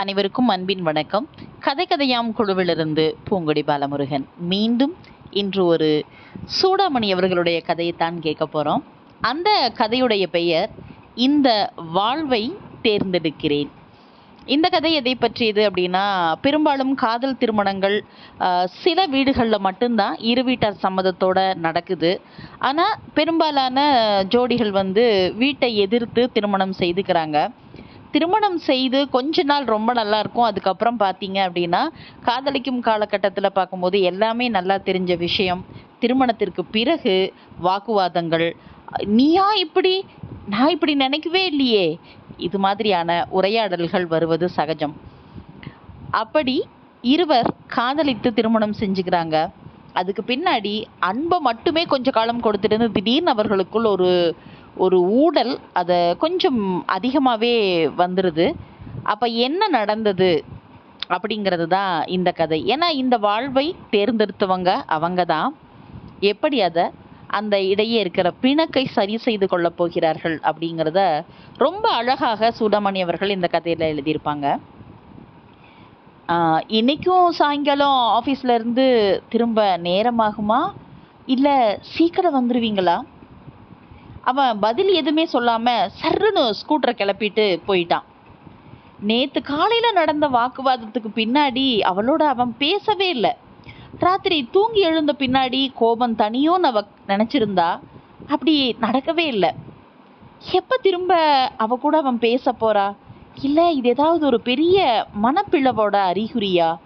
அனைவருக்கும் அன்பின் வணக்கம். கதை கதையாம் குழுவிலிருந்து பூங்கொடி பாலமுருகன். மீண்டும் இன்று ஒரு சூடாமணி அவர்களுடைய கதையை தான் கேட்க போகிறோம் அந்த கதையுடைய பெயர் இந்த வாழ்வை தேர்ந்தெடுக்கிறேன். இந்த கதை எதை பற்றியது அப்படின்னா பெரும்பாலும் காதல் திருமணங்கள் சில வீடுகளில் மட்டும்தான் இரு வீட்டார் சம்மதத்தோட நடக்குது. ஆனால் பெரும்பாலான ஜோடிகள் வந்து வீட்டை எதிர்த்து திருமணம் செய்துக்கிறாங்க. திருமணம் செய்து கொஞ்ச நாள் ரொம்ப நல்லா இருக்கும். அதுக்கப்புறம் பார்த்தீங்க அப்படின்னா காதலிக்கும் காலகட்டத்தில் பார்க்கும்போது எல்லாமே நல்லா தெரிஞ்ச விஷயம். திருமணத்திற்கு பிறகு வாக்குவாதங்கள். நீயா இப்படி? நான் இப்படி நினைக்கவே இல்லையே. இது மாதிரியான உரையாடல்கள் வருவது சகஜம். அப்படி இருவர் காதலித்து திருமணம் செஞ்சுக்கிறாங்க. அதுக்கு பின்னாடி அன்பை மட்டுமே கொஞ்ச காலம் கொடுத்துட்டு திடீர்னு அவர்களுக்குள் ஒரு ஒரு ஊடல் அதை கொஞ்சம் அதிகமாகவே வந்துடுது அப்போ என்ன நடந்தது அப்படிங்கிறது தான் இந்த கதை. ஏன்னா இந்த வாழ்வை தேர்ந்தெடுத்தவங்க அவங்க தான் எப்படி அதை அந்த இடையே இருக்கிற பிணக்கை சரி செய்து கொள்ளப் போகிறார்கள் அப்படிங்கிறத ரொம்ப அழகாக சூடமணி அவர்கள் இந்த கதையில் எழுதியிருப்பாங்க. இன்றைக்கும் சாயங்காலம் ஆஃபீஸ்லேருந்து திரும்ப நேரமாகுமா இல்லை சீக்கிரம் வந்துடுவீங்களா அவன் பதில் எதுவுமே சொல்லாம சர்ருன்னு ஸ்கூட்டரை கிளப்பிட்டு போயிட்டான். நேத்து காலையில நடந்த வாக்குவாதத்துக்கு பின்னாடி அவளோட அவன் பேசவே இல்லை. ராத்திரி தூங்கி எழுந்த பின்னாடி கோபம் தனியோன்னு அவ நினைச்சிருந்தா அப்படி நடக்கவே இல்லை. எப்ப திரும்ப அவ கூட அவன் பேச போறா? இல்லை இது ஏதாவது ஒரு பெரிய மனப்பிளவோட அறிகுறியா?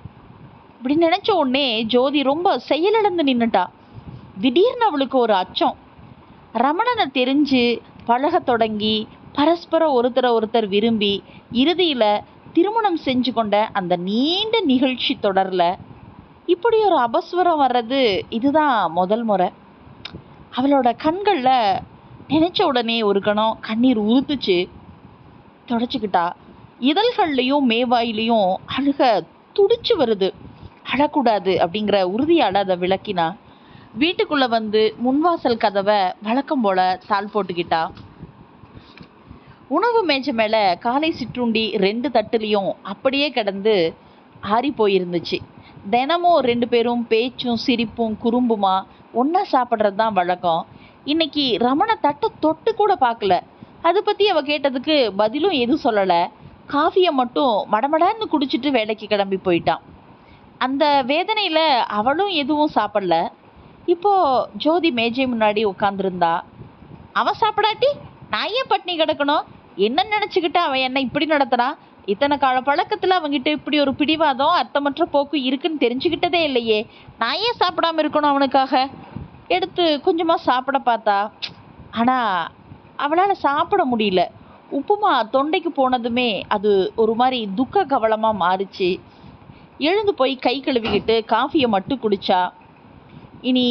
இப்படி நினச்ச உடனே ஜோதி ரொம்ப செயலிழந்து நின்னுட்டா. திடீர்னு அவளுக்கு ஒரு அச்சம். ரமணனை தெரிஞ்சு பழக தொடங்கி பரஸ்பரம் ஒருத்தரை ஒருத்தர் விரும்பி இறுதியில் திருமணம் செஞ்சு கொண்ட அந்த நீண்ட நிகழ்ச்சி தொடரில் இப்படி ஒரு அபஸ்வரம் வர்றது இதுதான் முதல் முறை. அவளோட கண்களில் நினைச்ச உடனே ஒரு கணம் கண்ணீர் உறுத்துச்சு. தொடச்சிக்கிட்டா. இதழ்கள்லையும் மேவாயிலையும் அழுக துடிச்சு வருது. அழக்கூடாது அப்படிங்கிற உறுதியால் அதை விளக்கினா. வீட்டுக்குள்ள வந்து முன்வாசல் கதவை வழக்கம் போல தாள் போட்டுக்கிட்டா. உணவு மேஜை மேல காலை சிற்றுண்டி ரெண்டு தட்டுலையும் அப்படியே கிடந்து ஆறி போயிருந்துச்சு. தினமும் ரெண்டு பேரும் பேச்சும் சிரிப்பும் குறும்புமா ஒன்றா சாப்பிட்றது தான் வழக்கம். இன்னைக்கு ரமண தட்டை தொட்டு கூட பார்க்கல. அதை பற்றி அவ கேட்டதுக்கு பதிலும் எதுவும் சொல்லலை. காஃபியை மட்டும் மடமடன்னு குடிச்சிட்டு வேலைக்கு கிளம்பி போயிட்டான். அந்த வேதனையில் அவளும் எதுவும் சாப்பிடல. இப்போ ஜோதி மேஜை முன்னாடி உட்காந்துருந்தா அவன் சாப்பிடாட்டி நான் ஏன் பட்னி கிடக்கணும். என்ன நினச்சிக்கிட்டு அவன் என்ன இப்படி நடத்துறான் இத்தனை கால பழக்கத்தில் அவங்ககிட்ட இப்படி ஒரு பிடிவாதம் அர்த்தமற்ற போக்கு இருக்குன்னு தெரிஞ்சுக்கிட்டதே இல்லையே. நான் ஏன் சாப்பிடாம இருக்கணும் அவனுக்காக. எடுத்து கொஞ்சமாக சாப்பிட பார்த்தா ஆனால் அவளால் சாப்பிட முடியல. உப்புமா தொண்டைக்கு போனதுமே அது ஒரு மாதிரி துக்க கவலமாக மாறுச்சு. எழுந்து போய் கை கழுவிக்கிட்டு காஃபியை மட்டும் குடித்தா இனி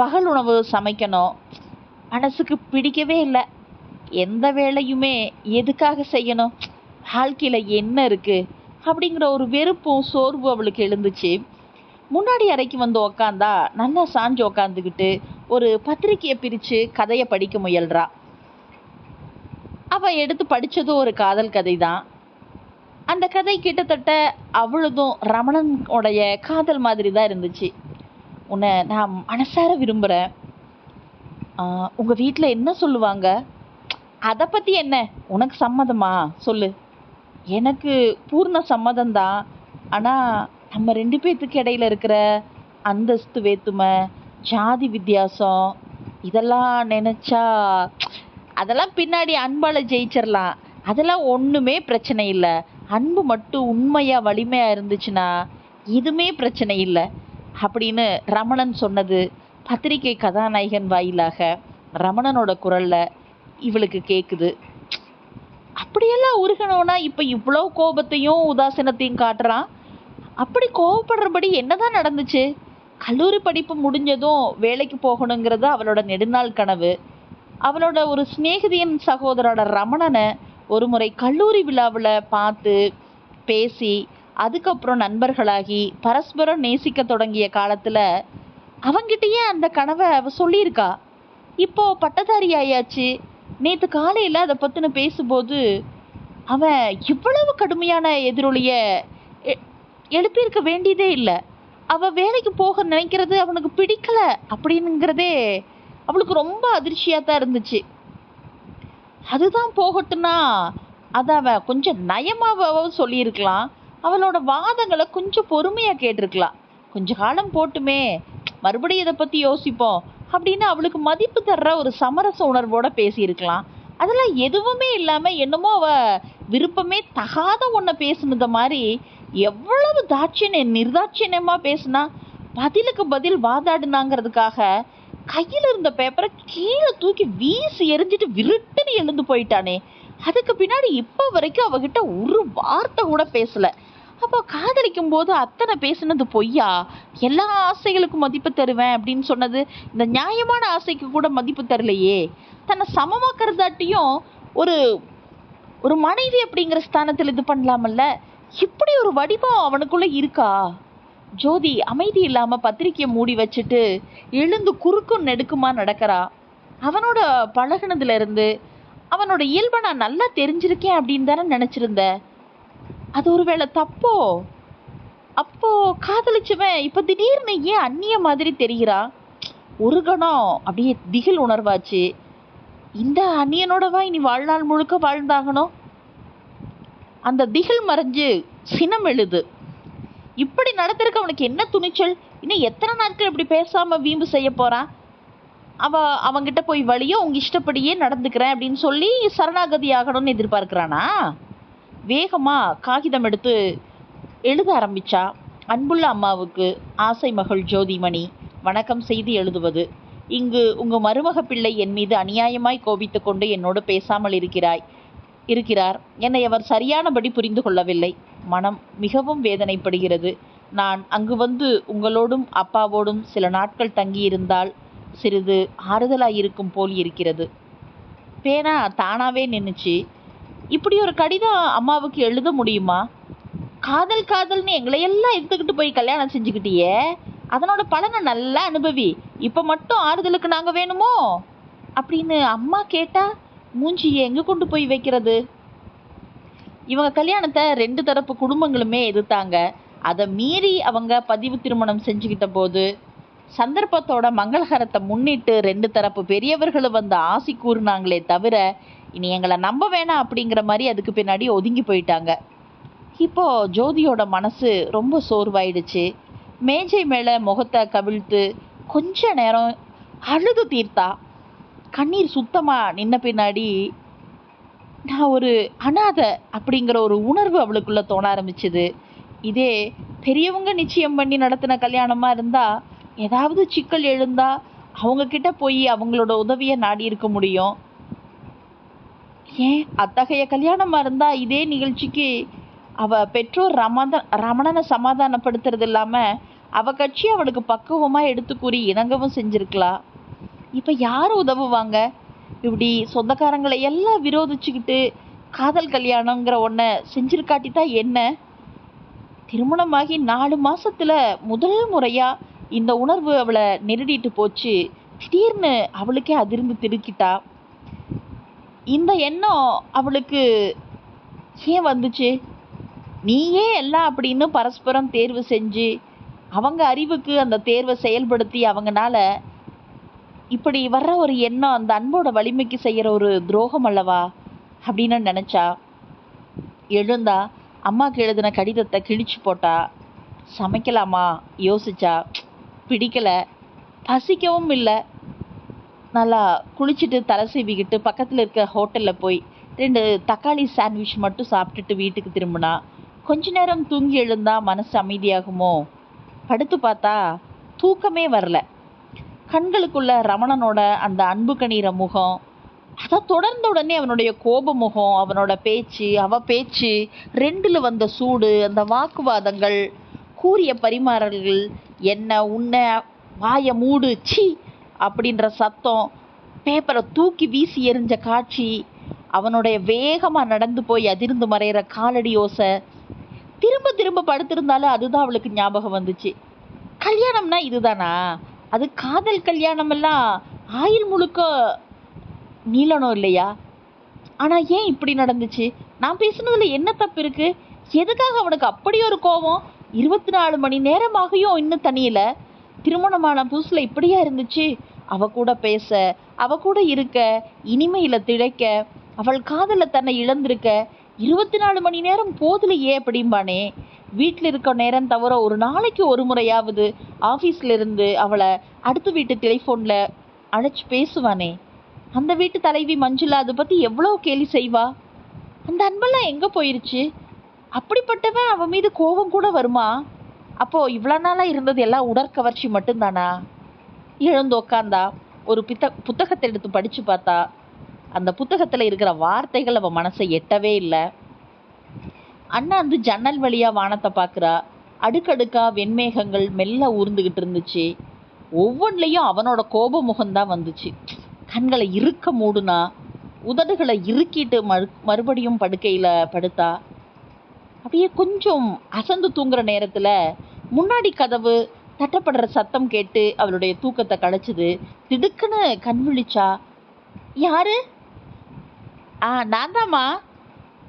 பகல் உணவு சமைக்கணும். மனசுக்கு பிடிக்கவே இல்லை. எந்த வேலையுமே எதுக்காக செய்யணும்? வாழ்க்கையில் என்ன இருக்குது அப்படிங்கிற ஒரு வெறுப்பும் சோர்வு அவளுக்கு எழுந்துச்சு. முன்னாடி அறைக்கு வந்து உக்காந்தா நல்லா சாஞ்சு உக்காந்துக்கிட்டு ஒரு பத்திரிக்கையை பிரித்து கதையை படிக்க முயல்றா. அவள் எடுத்து படித்ததும் ஒரு காதல் கதை தான் அந்த கதை கிட்டத்தட்ட அவ்வளதும் ரமணனுடைய காதல் மாதிரி தான் இருந்துச்சு. உன்னை நான் மனசார விரும்புகிறேன் உங்கள் வீட்டில் என்ன சொல்லுவாங்க? அதை பற்றி என்ன? உனக்கு சம்மதமா? சொல்லு. எனக்கு பூர்ண சம்மதம்தான் ஆனால் நம்ம ரெண்டு பேர்த்துக்கு இடையில இருக்கிற அந்தஸ்து வேத்துமை ஜாதி வித்தியாசம் இதெல்லாம் நினச்சா அதெல்லாம் பின்னாடி அன்பால் ஜெயிச்சிடலாம் அதெல்லாம் ஒன்றுமே பிரச்சனை இல்லை. அன்பு மட்டும் உண்மையாக வலிமையாக இருந்துச்சுன்னா இதுமே பிரச்சனை இல்லை. அப்படின்னு ரமணன் சொன்னது பத்திரிகை கதாநாயகன் வாயிலாக ரமணனோட குரல்ல இவளுக்கு கேக்குது. அப்படியெல்லாம் உருகணும்னா இப்ப இவ்வளோ கோபத்தையும் உதாசீனத்தையும் காட்டுறான். அப்படி கோவப்படுறபடி என்னதான் நடந்துச்சு? கல்லூரி படிப்பு முடிஞ்சதும் வேலைக்கு போகணுங்கிறது அவளோட நெடுநாள் கனவு. அவளோட ஒரு சிநேகிதியின் சகோதரோட ரமணனை ஒரு முறை கல்லூரி விழாவில் பார்த்து பேசி அதுக்கப்புறம் நண்பர்களாகி பரஸ்பரம் நேசிக்க தொடங்கிய காலத்தில் அவங்கிட்டயே அந்த கனவை அவ சொல்லியிருக்கா. இப்போ பட்டதாரி ஆயாச்சு நேற்று காலையில் அதை பற்றின பேசும்போது அவன் இவ்வளவு கடுமையான எதிரொலிய எழுப்பியிருக்க வேண்டியதே இல்லை. அவள் வேலைக்கு போக நினைக்கிறது அவனுக்கு பிடிக்கல அப்படிங்கிறதே அவளுக்கு ரொம்ப அதிர்ச்சியாக தான் இருந்துச்சு. அதுதான் போகட்டும்னா அதை அவன் கொஞ்சம் நயமாகவும் சொல்லியிருக்கலாம். அவளோட வாதங்களை கொஞ்சம் பொறுமையாக கேட்டிருக்கலாம் கொஞ்ச காலம் போட்டுமே மறுபடியும் இதை பற்றி யோசிப்போம் அப்படின்னு அவளுக்கு மதிப்பு தர்ற ஒரு சமரச உணர்வோட பேசியிருக்கலாம் அதெல்லாம் எதுவுமே இல்லாமல் என்னமோ அவ விருப்பமே தகாத ஒன்றை பேசுனத மாதிரி எவ்வளவு தாட்சிய நிர்தாட்சியமாக பேசுனா பதிலுக்கு பதில் வாதாடுனாங்கிறதுக்காக கையில் இருந்த பேப்பரை கீழே தூக்கி வீசி எரிஞ்சிட்டு விருட்டுன்னு எழுந்து போயிட்டானே. அதுக்கு பின்னாடி இப்போ வரைக்கும் அவகிட்ட ஒரு வார்த்தை கூட பேசல. அப்போ காதலிக்கும் போது அத்தனை பேசுனது பொய்யா? எல்லா ஆசைகளுக்கும் மதிப்பு தருவேன் அப்படின்னு சொன்னது இந்த நியாயமான ஆசைக்கு கூட மதிப்பு தரலையே. தன்னை சமமாக்குறதாட்டியும் ஒரு ஒரு மனைவி அப்படிங்கிற ஸ்தானத்தில் இது பண்ணலாமல்ல? இப்படி ஒரு வடிவம் அவனுக்குள்ளே இருக்கா? ஜோதி அமைதி இல்லாமல் பத்திரிக்கையை மூடி வச்சுட்டு எழுந்து குறுக்கும் நெடுக்குமா நடக்கிறா? அவனோட பழகுனதுல இருந்து அவனோட இயல்பை நான் நல்லா தெரிஞ்சிருக்கேன் அப்படின்னு தானே நினச்சிருந்தேன் அது ஒருவேளை தப்போ? அப்போ காதலிச்சவன் இப்ப திடீர்னு ஏன் அந்நிய மாதிரி தெரிகிறா? ஒரு கணம் அப்படியே திகில் உணர்வாச்சு. இந்த அந்நியனோடவா இனி வாழ்நாள் முழுக்க வாழ்ந்தாகணும். அந்த திகில் மறைஞ்சு சினம் எழுது. இப்படி நடத்திருக்க அவனுக்கு என்ன துணிச்சல்? இன்னும் எத்தனை நாட்கள் இப்படி பேசாம வீம்பு செய்ய போறான்? அவ அவங்கிட்ட போய் வழியோ உங்க இஷ்டப்படியே நடந்துக்கிறேன் அப்படின்னு சொல்லி சரணாகதி ஆகணும்னு எதிர்பார்க்கிறானா? வேகமாக காகிதம் எடுத்து எழுத ஆரம்பிச்சா அன்புள்ள அம்மாவுக்கு ஆசை மகள் ஜோதிமணி வணக்கம் செய்து எழுதுவது. இங்கு உங்கள் மருமக பிள்ளை என் மீது அநியாயமாய் கோபித்து கொண்டு என்னோடு பேசாமல் இருக்கிறாய் இருக்கிறார். என்னை அவர் சரியானபடி புரிந்து கொள்ளவில்லை. மனம் மிகவும் வேதனைப்படுகிறது. நான் அங்கு வந்து உங்களோடும் அப்பாவோடும் சில நாட்கள் தங்கியிருந்தால் சிறிது ஆறுதலாயிருக்கும் போல் இருக்கிறது. பேனா தானாவே நின்றுச்சு இப்படி ஒரு கடிதம் அம்மாவுக்கு எழுத முடியுமா? காதல் காதல்னு எங்களையெல்லாம் எடுத்துக்கிட்டு போய் கல்யாணம் செஞ்சுக்கிட்டியே. அதனோட பலனை நல்லா அனுபவி. இப்போ மட்டும் ஆறுதலுக்கு நாங்கள் வேணுமோ? அப்படின்னு அம்மா கேட்டா மூஞ்சியை எங்கே கொண்டு போய் வைக்கிறது? இவங்க கல்யாணத்தை ரெண்டு தரப்பு குடும்பங்களுமே எதிர்த்தாங்க. அதை மீறி அவங்க பதிவு திருமணம் செஞ்சுக்கிட்ட போது சந்தர்ப்பத்தோட மங்களகரத்தை முன்னிட்டு ரெண்டு தரப்பு பெரியவர்களும் வந்து ஆசி கூறுனாங்களே தவிர இனி எங்களை நம்ப வேணாம் அப்படிங்கிற மாதிரி அதுக்கு பின்னாடி ஒதுங்கி போயிட்டாங்க. இப்போ ஜோதியோட மனசு ரொம்ப சோர்வாயிடுச்சு. மேஜை மேலே முகத்தை கவிழ்த்து கொஞ்ச நேரம் அழுது தீர்த்தா கண்ணீர் சுத்தமாக நின்ன பின்னாடி நான் ஒரு அனாதை அப்படிங்கிற ஒரு உணர்வு அவளுக்குள்ள தோண ஆரம்பிச்சுது. இதே பெரியவங்க நிச்சயம் பண்ணி நடத்தின கல்யாணமாக இருந்தால் ஏதாவது சிக்கல் எழுந்தா அவங்கக்கிட்ட போய் அவங்களோட உதவியை நாடி இருக்க முடியும். ஏன்? அத்தகைய கல்யாணமாக இருந்தால் இதே நிகழ்ச்சிக்கு அவள் பெற்றோர் ரமத ரமணனை சமாதானப்படுத்துறது இல்லாமல் அவள் கட்சி அவளுக்கு பக்குவமாக எடுத்து கூறி இணங்கவும் செஞ்சுருக்கலாம் இப்போ யார் உதவுவாங்க? இப்படி சொந்தக்காரங்களை எல்லாம் விரோதிச்சுக்கிட்டு காதல் கல்யாணங்கிற ஒன்றை தான் என்ன? திருமணமாகி நாலு மாதத்தில் முதல் முறையாக இந்த உணர்வு அவளை நெருடிட்டு போச்சு. திடீர்னு அவளுக்கே அதிர்ந்து திருக்கிட்டா இந்த எண்ணம் அவளுக்கு ஏன் வந்துச்சு? நீயே எல்லாம் அப்படின்னு பரஸ்பரம் தேர்வு செஞ்சு அவங்க அறிவுக்கு அந்த தேர்வை செயல்படுத்தி அவங்கனால இப்படி வர்ற ஒரு எண்ணம் அந்த அன்போட வலிமைக்கு செய்கிற ஒரு துரோகம் அல்லவா? அப்படின்னு நினச்சா. எழுந்தா அம்மாக்கு எழுதின கடிதத்தை கிழிச்சு போட்டா. சமைக்கலாமா? யோசிச்சா. பிடிக்கலை. பசிக்கவும் இல்லை. நல்லா குளிச்சுட்டு தலை சீவிக்கிட்டு பக்கத்தில் இருக்க ஹோட்டலில் போய் ரெண்டு தக்காளி சாண்ட்விச் மட்டும் சாப்பிட்டுட்டு வீட்டுக்கு திரும்பினா கொஞ்ச நேரம் தூங்கி எழுந்தா மனசு அமைதியாகுமோ? படுத்து பார்த்தா தூக்கமே வரல. கண்களுக்குள்ள ரமணனோட அந்த அன்பு கணிகிற முகம் அதை தொடர்ந்த உடனே அவனுடைய கோப முகம் அவனோட பேச்சு அவ பேச்சு ரெண்டில் வந்த சூடு அந்த வாக்குவாதங்கள் கூறிய பரிமாறல்கள் என்ன உன்ன வாய மூடு சீ அப்படின்ற சத்தம் பேப்பரை தூக்கி வீசி எறிஞ்ச காட்சி அவனுடைய வேகமாக நடந்து போய் அதிர்ந்து மறையிற காலடி ஓசை. திரும்ப திரும்ப படுத்திருந்தாலும் அதுதான் அவளுக்கு ஞாபகம் வந்துச்சு. கல்யாணம்னா இதுதானா? அது காதல் கல்யாணம் எல்லாம் ஆயுள் முழுக்க நீளணும் இல்லையா? ஆனால் ஏன் இப்படி நடந்துச்சு? நான் பேசுனதுல என்ன தப்பு இருக்கு? எதுக்காக அவனுக்கு அப்படி ஒரு கோபம்? இருபத்தி நாலு மணி நேரமாகியும் இன்னும் தனியல. திருமணமான புதுசில் இப்படியா இருந்துச்சு? அவ கூட பேச அவ கூட இருக்க இனிமையில திளைக்க அவள் காதல தன்னை இழந்திருக்க இருபத்தி நாலு மணி நேரம் போதிலையே அப்படிம்பானே. வீட்டில் இருக்க நேரம் தவிர ஒரு நாளைக்கு ஒரு முறையாவது ஆஃபீஸ்ல இருந்து அவளை அடுத்த வீட்டு டெலிஃபோனில் அழைச்சி பேசுவானே. அந்த வீட்டு தலைவி மஞ்சுளா அதை பற்றி எவ்வளோ கேலி செய்வா? அந்த அன்பெல்லாம் எங்கே போயிருச்சு? அப்படிப்பட்டவன் அவன் மீது கோபம் கூட வருமா? அப்போ இவ்வளோ நாளாக இருந்தது எல்லாம் உடற்கவர்ச்சி மட்டும்தானா? எழுந்து உக்காந்தா ஒரு பித்த புத்தகத்தை எடுத்து படித்து பார்த்தா அந்த புத்தகத்தில் இருக்கிற வார்த்தைகள் அவள் மனசை எட்டவே இல்லை. அண்ணா வந்து ஜன்னல் வழியாக வானத்தை பார்க்குறா. அடுக்கடுக்கா வெண்மேகங்கள் மெல்ல ஊர்ந்துக்கிட்டு இருந்துச்சு. ஒவ்வொன்றிலையும் அவனோட கோப முகம்தான் வந்துச்சு. கண்களை இறுக்க மூடுனா உதடுகளை இறுக்கிட்டு மறு மறுபடியும் படுக்கையில் படுத்தா. அப்படியே கொஞ்சம் அசந்து தூங்குற நேரத்தில் முன்னாடி கதவு தட்டப்படுற சத்தம் கேட்டு அவளுடைய தூக்கத்தை கலைச்சுது. திடுக்குன்னு கண் விழிச்சா யாரு? ஆ நான் தாம்மா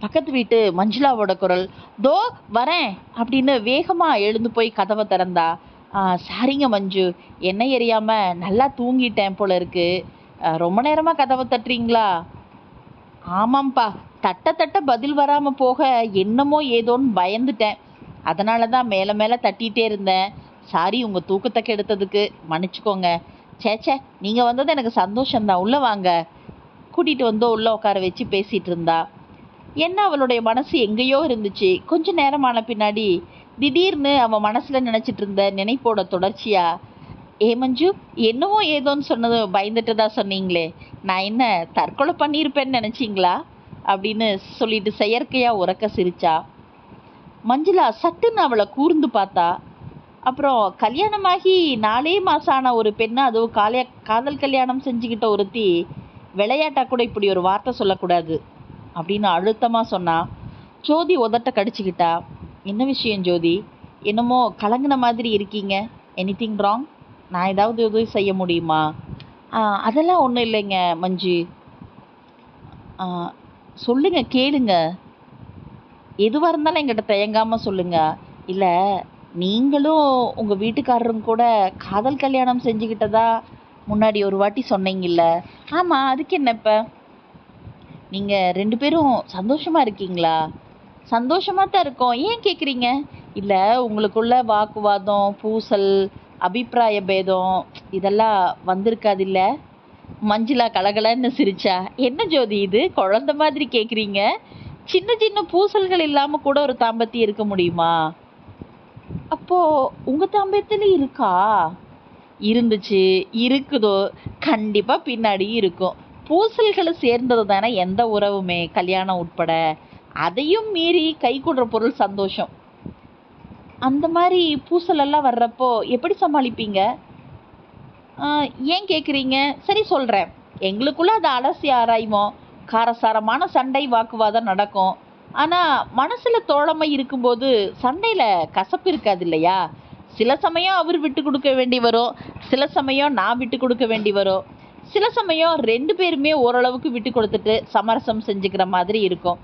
பக்கத்து வீட்டு மஞ்சுளாவோட குரல் தோ வரேன் அப்படின்னு வேகமாக எழுந்து போய் கதவை திறந்தா. ஆ சாரிங்க மஞ்சு என்ன எரியாமல் நல்லா தூங்கிட்டேன் போல இருக்கு. ரொம்ப நேரமாக கதவை தட்டுறீங்களா? ஆமாம்ப்பா தட்ட தட்ட பதில் வராமல் போக என்னமோ ஏதோன்னு பயந்துட்டேன். அதனால தான் மேலே மேலே தட்டிகிட்டே இருந்தேன். சாரி உங்கள் தூக்கத்தை கெடுத்ததுக்கு. மன்னிச்சுக்கோங்க. ச்சே ச்சே நீங்கள் வந்தது எனக்கு சந்தோஷம்தான். உள்ளே வாங்க. கூட்டிகிட்டு வந்து உள்ளே உட்கார வச்சு பேசிகிட்டு இருந்தா. என்ன அவளுடைய மனசு எங்கேயோ இருந்துச்சு. கொஞ்ச நேரமான பின்னாடி திடீர்னு அவன் மனசில் நினச்சிட்டு இருந்த நினைப்போட தொடர்ச்சியா ஏ மஞ்சு என்னவோ ஏதோன்னு சொன்னது பயந்துட்டு தான் சொன்னீங்களே. நான் என்ன தற்கொலை பண்ணியிருப்பேன்னு நினச்சிங்களா? அப்படின்னு சொல்லிட்டு செயற்கையாக உறக்க சிரிச்சா. மஞ்சுளா சட்டுன்னு அவளை கூர்ந்து பார்த்தா அப்புறம் கல்யாணமாகி நாலே மாதம் ஆன ஒரு பெண்ணை அதுவும் காலிய காதல் கல்யாணம் செஞ்சுக்கிட்ட ஒருத்தி விளையாட்டா கூட இப்படி ஒரு வார்த்தை சொல்லக்கூடாது அப்படின்னு அழுத்தமாக சொன்னா ஜோதி உதட்ட கடிச்சுக்கிட்டா என்ன விஷயம் ஜோதி? என்னமோ கலங்கின மாதிரி இருக்கீங்க. எனிதிங் ராங் நான் ஏதாவது உதவி செய்ய முடியுமா? அதெல்லாம் ஒன்றும் இல்லைங்க மஞ்சு. சொல்லுங்கள் சொல்லுங்க கேளுங்க. எதுவாக இருந்தாலும் எங்கிட்ட தயங்காமல் சொல்லுங்க. இல்லை நீங்களும் உங்கள் வீட்டுக்காரரும் கூட காதல் கல்யாணம் செஞ்சுக்கிட்டதா முன்னாடி ஒரு வாட்டி சொன்னீங்கல்ல? ஆமாம் அதுக்கு என்ன இப்போ? நீங்கள் ரெண்டு பேரும் சந்தோஷமாக இருக்கீங்களா? சந்தோஷமாக தான் இருக்கோம். ஏன் கேட்குறீங்க இல்லை உங்களுக்குள்ள வாக்குவாதம் பூசல் அபிப்பிராய பேதம் இதெல்லாம் வந்திருக்காது இல்லை மஞ்சுளா கலகலன்னு சிரிச்சா. என்ன ஜோதி இது? குழந்தை மாதிரி கேட்குறீங்க சின்ன சின்ன பூசல்கள் இல்லாமல் கூட ஒரு தாம்பத்தியம் இருக்க முடியுமா? அப்போது உங்கள் தாம்பத்தியத்துல இருக்கா? இருந்துச்சு இருக்குதோ? கண்டிப்பாக பின்னாடி இருக்கும். பூசல்களை சேர்ந்தது தானே எந்த உறவுமே கல்யாணம் உட்பட. அதையும் மீறி கை கொடுற பொருள் சந்தோஷம். அந்த மாதிரி பூசலெல்லாம் வர்றப்போ எப்படி சமாளிப்பீங்க? ஏன் கேட்குறீங்க சரி சொல்கிறேன் எங்களுக்குள்ளே அதை அலசி ஆராய்வோம். காரசாரமான சண்டை வாக்குவாதம் நடக்கும். ஆனால் மனசில் தோழமை இருக்கும்போது சண்டையில் கசப்பு இருக்காது இல்லையா? சில சமயம் அவர் விட்டு கொடுக்க வேண்டி வரும். சில சமயம் நான் விட்டு கொடுக்க வேண்டி வரும். சில சமயம் ரெண்டு பேருமே ஓரளவுக்கு விட்டு கொடுத்துட்டு சமரசம் செஞ்சுக்கிற மாதிரி இருக்கும்.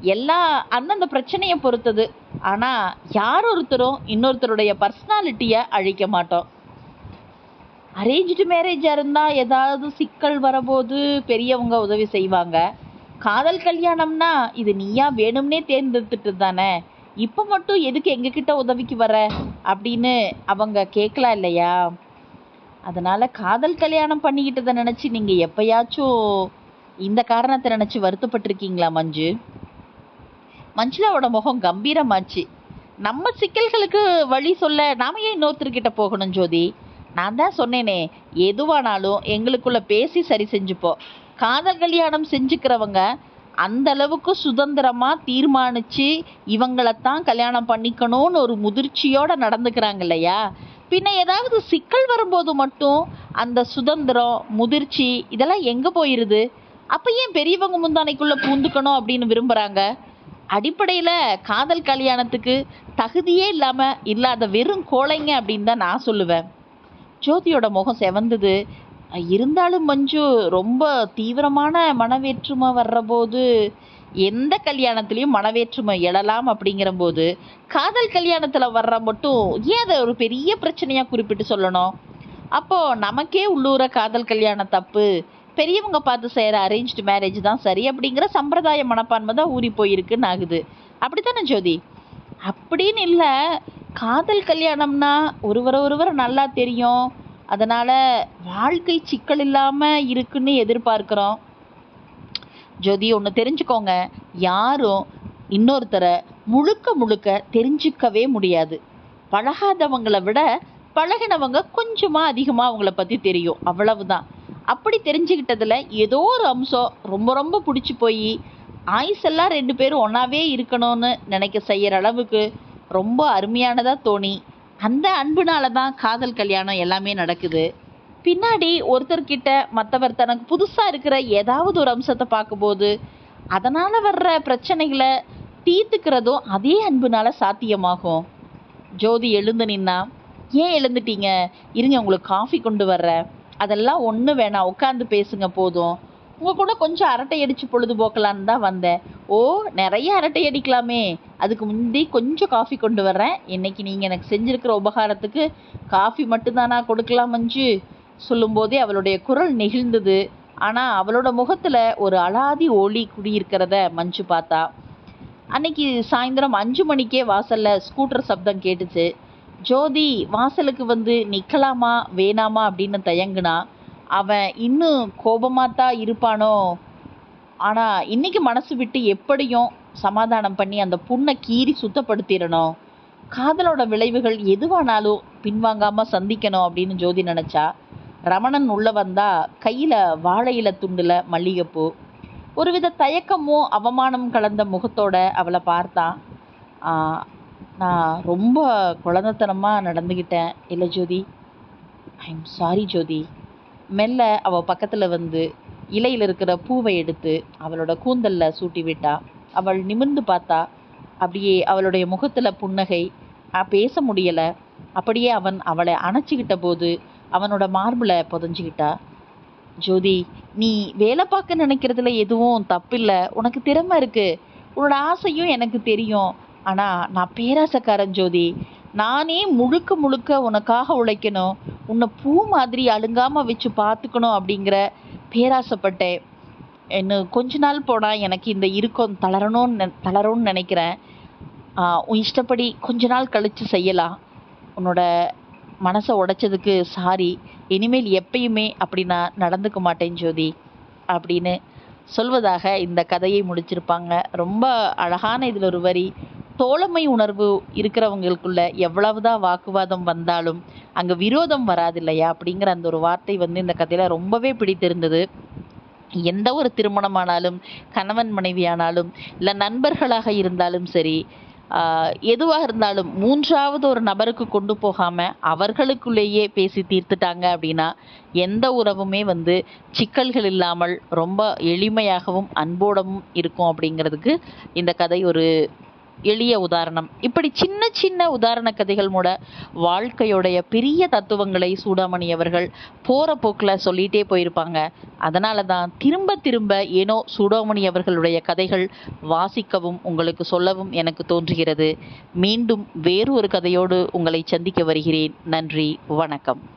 எல்லா அந்தந்த பிரச்சனையை பொறுத்தது. ஆனால் யார் ஒருத்தரும் இன்னொருத்தருடைய பர்சனாலிட்டியை அழிக்க மாட்டோம். அரேஞ்ச்டு மேரேஜாக இருந்தால் ஏதாவது சிக்கல் வரபோது பெரியவங்க உதவி செய்வாங்க. காதல் கல்யாணம்னா இது நீயா வேணும்னே தேர்ந்தெடுத்துட்டு தானே இப்போ மட்டும் எதுக்கு எங்ககிட்ட உதவிக்கு வர? அப்படின்னு அவங்க கேட்கலாம் இல்லையா? அதனால் காதல் கல்யாணம் பண்ணிக்கிட்டதை நினச்சி நீங்கள் எப்பயாச்சும் இந்த காரணத்தை நினச்சி வருத்தப்பட்டிருக்கீங்களா மஞ்சு? மஞ்சுளாவோட முகம் கம்பீரமாச்சு. நம்ம சிக்கல்களுக்கு வழி சொல்ல நாம ஏன் இன்னொருத்தர்கிட்ட போகணும் ஜோதி? நான் தான் சொன்னேனே எதுவானாலும் எங்களுக்குள்ளே பேசி சரி செஞ்சுப்போம் காதல் கல்யாணம் செஞ்சுக்கிறவங்க அந்த அளவுக்கு சுதந்திரமா தீர்மானிச்சு இவங்களைத்தான் கல்யாணம் பண்ணிக்கணும்னு ஒரு முதிர்ச்சியோட நடந்துக்கிறாங்க இல்லையா? பின்ன ஏதாவது சிக்கல் வரும்போது மட்டும் அந்த சுதந்திரம் முதிர்ச்சி இதெல்லாம் எங்க போயிருது? அப்ப ஏன் பெரியவங்க முந்தானைக்குள்ள பூந்துக்கணும் அப்படின்னு விரும்புறாங்க? அடிப்படையில் காதல் கல்யாணத்துக்கு தகுதியே இல்லாமல் இல்லாத வெறும் கோழைங்க அப்படின்னு தான் நான் சொல்லுவேன். ஜோதியோட முகம் செவந்தது. இருந்தாலும் மஞ்சு ரொம்ப தீவிரமான மனவேற்றுமை வர்றபோது எந்த கல்யாணத்துலேயும் மனவேற்றுமை எழலாம் அப்படிங்கிறபோது காதல் கல்யாணத்தில் வர்ற மட்டும் ஏன் அதை ஒரு பெரிய பிரச்சனையாக குறிப்பிட்டு சொல்லணும்? அப்போது நமக்கே உள்ளூர காதல் கல்யாணம் தப்பு பெரியவங்க பார்த்து செய்கிற அரேஞ்ச்டு மேரேஜ் தான் சரி அப்படிங்கிற சம்பிரதாய மனப்பான்மை தான் ஊறி போயிருக்குன்னு ஆகுது. அப்படி தானே ஜோதி? அப்படின்னு இல்லை காதல் கல்யாணம்னா ஒருவரை ஒருவர் நல்லா தெரியும் அதனால் வாழ்க்கை சிக்கல் இல்லாமல் இருக்குன்னு எதிர்பார்க்குறோம். ஜோதி ஒன்று தெரிஞ்சுக்கோங்க. யாரும் இன்னொருத்தரை முழுக்க முழுக்க தெரிஞ்சுக்கவே முடியாது. பழகாதவங்களை விட பழகினவங்க கொஞ்சமாக அதிகமாக அவங்கள பற்றி தெரியும். அவ்வளவுதான். அப்படி தெரிஞ்சுக்கிட்டதில் ஏதோ ஒரு அம்சம் ரொம்ப ரொம்ப பிடிச்சி போய் ஆயுசெல்லாம் ரெண்டு பேரும் ஒன்றாவே இருக்கணும்னு நினைக்க செய்கிற அளவுக்கு ரொம்ப அருமையானதாக தோணி. அந்த அன்புனால தான் காதல் கல்யாணம் எல்லாமே நடக்குது. பின்னாடி ஒருத்தர்கிட்ட மற்றவர் தனக்கு புதுசாக இருக்கிற ஏதாவது ஒரு அம்சத்தை பார்க்கும்போது அதனால் வர்ற பிரச்சனைகளை தீர்த்துக்கிறதும் அதே அன்புனால சாத்தியமாகும். ஜோதி எழுந்து நின்னா ஏன் எழுந்துட்டீங்க? இருங்க உங்களுக்கு காஃபி கொண்டு வர்றேன். அதெல்லாம் ஒன்றும் வேணாம். உட்காந்து பேசுங்க போதும். உங்கள் கூட கொஞ்சம் அரட்டை அடித்து பொழுதுபோக்கலான்னு தான் வந்தேன். ஓ நிறைய அரட்டை அடிக்கலாமே. அதுக்கு முந்தி கொஞ்சம் காஃபி கொண்டு வர்றேன். இன்றைக்கி நீங்கள் எனக்கு செஞ்சுருக்கிற உபகாரத்துக்கு காஃபி மட்டும்தானா கொடுக்கலாம் மஞ்சு? சொல்லும்போதே அவளுடைய குரல் நெகிழ்ந்தது. ஆனால் அவளோட முகத்தில் ஒரு அலாதி ஒளி குடியிருக்கிறத மஞ்சு பார்த்தா. அன்னைக்கு சாயந்தரம் அஞ்சு மணிக்கே வாசலில் ஸ்கூட்டர் சப்தம் கேட்டுச்சு. ஜோதி வாசலுக்கு வந்து நிற்கலாமா வேணாமா அப்படின்னு தயங்குனா அவன் இன்னும் கோபமாக தான் இருப்பானோ? ஆனால் இன்றைக்கி மனசு விட்டு எப்படியும் சமாதானம் பண்ணி அந்த புண்ணை கீறி சுத்தப்படுத்திடணும். காதலோட விளைவுகள் எதுவானாலும் பின்வாங்காமல் சந்திக்கணும் அப்படின்னு ஜோதி நினச்சா ரமணன் உள்ளே வந்தால் கையில் வாழை இலை துண்டில் மல்லிகைப்பூ. ஒருவித தயக்கமும் அவமானம் கலந்த முகத்தோட அவளை பார்த்தான் நான் ரொம்ப குழந்தைத்தனமாக நடந்துக்கிட்டேன் இல்லை ஜோதி ஐம் சாரி ஜோதி. மெல்ல அவள் பக்கத்தில் வந்து இலையில் இருக்கிற பூவை எடுத்து அவளோட கூந்தல்ல சூட்டி விட்டா அவள் நிமிர்ந்து பார்த்தா அப்படியே அவளுடைய முகத்தில் புன்னகை. பேச முடியலை. அப்படியே அவன் அவளை அணைச்சிக்கிட்ட போது அவனோட மார்பில் புதஞ்சிக்கிட்டா. ஜோதி நீ வேலை பார்க்க நினைக்கிறதுல எதுவும் தப்பில்லை. உனக்கு திறமை இருக்கு. உன்னோட ஆசையும் எனக்கு தெரியும். ஆனால் நான் பேராசக்காரன் ஜோதி. நானே முழுக்க முழுக்க உனக்காக உழைக்கணும். உன்னை பூ மாதிரி அழுங்காமல் வச்சு பார்த்துக்கணும் அப்படிங்கிற பேராசைப்பட்டேன். இன்னும் கொஞ்ச நாள் போனால் எனக்கு இந்த இறுக்கம் தளரணும்னு நெ- தளரும்னு நினைக்கிறேன். உன் இஷ்டப்படி கொஞ்ச நாள் கழித்து செய்யலாம். உன்னோட மனசை உடைச்சதுக்கு சாரி. இனிமேல் எப்பயுமே அப்படி நான் நடந்துக்க மாட்டேன் ஜோதி அப்படின்னு சொல்வதாக இந்த கதையை முடிச்சிருப்பாங்க. ரொம்ப அழகான இதில் ஒரு வரி. தோழமை உணர்வு இருக்கிறவங்களுக்குள்ள எவ்வளவுதான் வாக்குவாதம் வந்தாலும் அங்கே விரோதம் வராது இல்லையா அப்படிங்கிற அந்த ஒரு வார்த்தை வந்து இந்த கதையில் ரொம்பவே பிடித்திருந்தது. எந்த ஒரு திருமணமானாலும் கணவன் மனைவியானாலும் இல்லை நண்பர்களாக இருந்தாலும் சரி எதுவாக இருந்தாலும் மூன்றாவது ஒரு நபருக்கு கொண்டு போகாமல் அவர்களுக்குள்ளேயே பேசி தீர்த்துட்டாங்க அப்படின்னா எந்த உறவுமே வந்து சிக்கல்கள் இல்லாமல் ரொம்ப எளிமையாகவும் அன்போடவும் இருக்கும் அப்படிங்கிறதுக்கு இந்த கதை ஒரு எளிய உதாரணம். இப்படி சின்ன சின்ன உதாரண கதைகள் மூட வாழ்க்கையோடைய பெரிய தத்துவங்களை சூடாமணி அவர்கள் போகிற போக்கில் சொல்லிகிட்டே போயிருப்பாங்க. அதனால தான் திரும்ப திரும்ப ஏனோ சூடாமணி அவர்களுடைய கதைகள் வாசிக்கவும் உங்களுக்கு சொல்லவும் எனக்கு தோன்றுகிறது. மீண்டும் வேறு ஒரு கதையோடு உங்களை சந்திக்க வருகிறேன். நன்றி வணக்கம்.